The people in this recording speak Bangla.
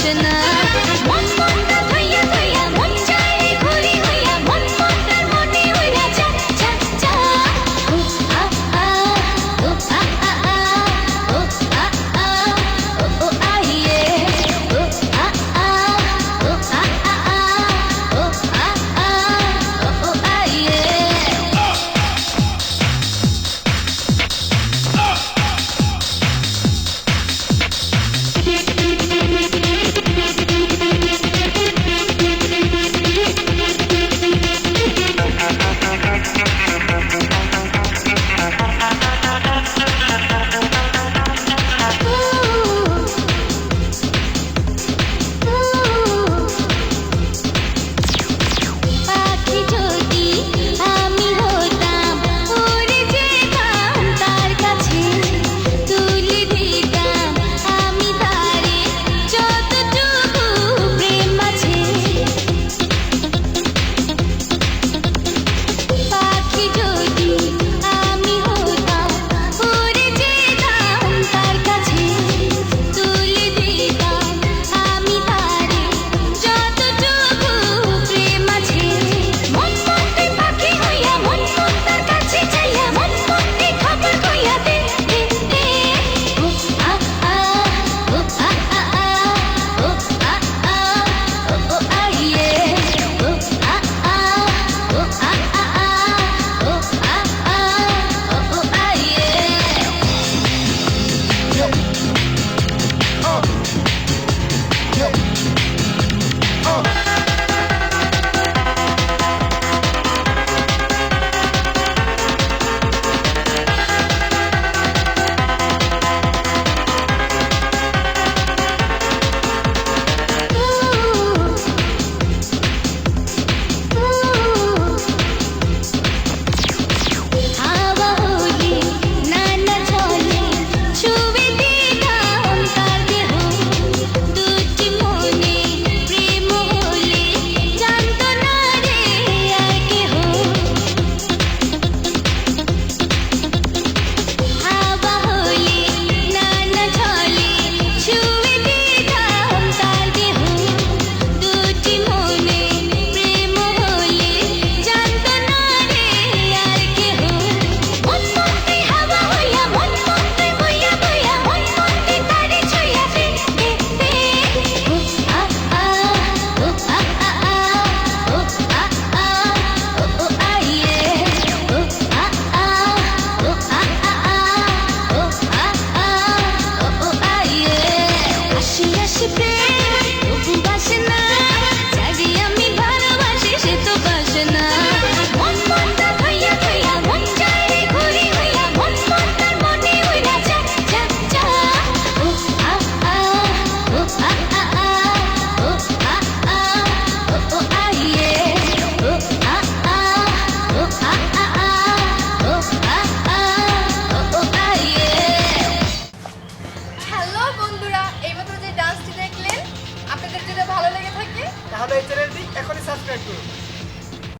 emotional. One, one, আহাদাই চ্যানেলটি এখনই সাবস্ক্রাইব করুন।